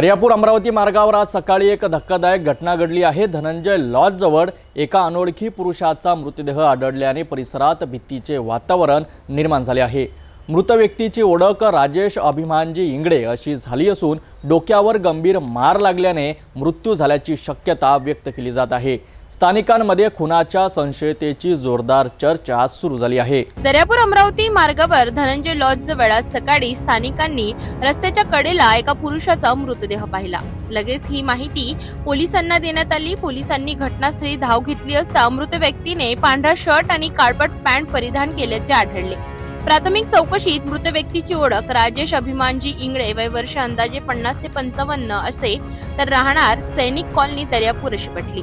दर्यापूर अमरावती मार्गावर आज सकाळी एक धक्कादायक घटना घडली आहे. धनंजय लॉजजवळ एका अनोळखी पुरुषाचा मृतदेह आढळल्याने परिसरात भीतीचे वातावरण निर्माण झाले आहे. मृत व्यक्तीची ओळख राजेश अभिमानजी इंगडे अशी झाली असून डोक्यावर गंभीर मार लागल्याने मृत्यू झाल्याची शक्यता व्यक्त केली जात आहे. स्थानिकांमध्ये खुनाच्या संशयतेची जोरदार चर्चा सुरू झाली आहे. दर्यापूर अमरावती मार्गावर धनंजय लॉज जवळ आज सकाळी स्थानिकांनी रस्त्याच्या कडेला एका पुरुषाचा मृतदेह पाहिला. लगेच ही माहिती पोलिसांना देण्यात आली. पोलिसांनी घटनास्थळी धाव घेतली असता मृत व्यक्तीने पांढरा शर्ट आणि काळपट पॅन्ट परिधान केल्याचे आढळले. प्राथमिक चौकशीत मृत व्यक्तीची ओळख राजेश अभिमानजी इंगळे वय वर्ष अंदाजे पन्नास ते पंचावन्न असे तर राहणार सैनिक कॉलनी दर्यापूर अशी पटली.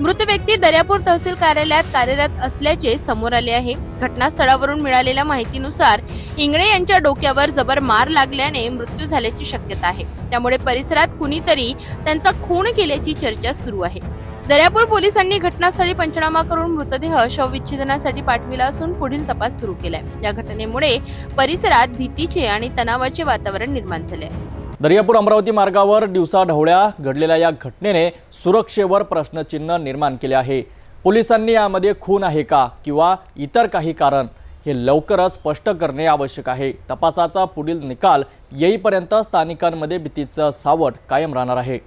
मृत व्यक्ती दर्यापूर तहसील कार्यालयात कार्यरत असल्याचे समोर आले आहे. घटनास्थळावरून मिळालेल्या माहितीनुसार इंगळे यांच्या डोक्यावर जबर मार लागल्याने मृत्यू झाल्याची शक्यता आहे. त्यामुळे परिसरात कुणीतरी त्यांचा खून केल्याची चर्चा सुरू आहे. दर्यापूर पोलिसांनी घटनास्थळी पंचनामा करून मृतदेह शवविच्छेदनासाठी पाठविला असून पुढील तपास सुरू केलाय. या घटनेमुळे परिसरात भीतीचे आणि तणावाचे वातावरण निर्माण झाले आहे दर्यापूर अमरावती मार्गावर दिवसा ढवळ्या घडलेल्या या घटनेने सुरक्षेवर प्रश्नचिन्ह निर्माण केले आहे. पोलिसांनी यामध्ये खून आहे का किंवा इतर काही कारण हे लवकरच स्पष्ट करणे आवश्यक आहे. तपासाचा पुढील निकाल येईपर्यंत स्थानिकांमध्ये भीतीचं सावट कायम राहणार आहे.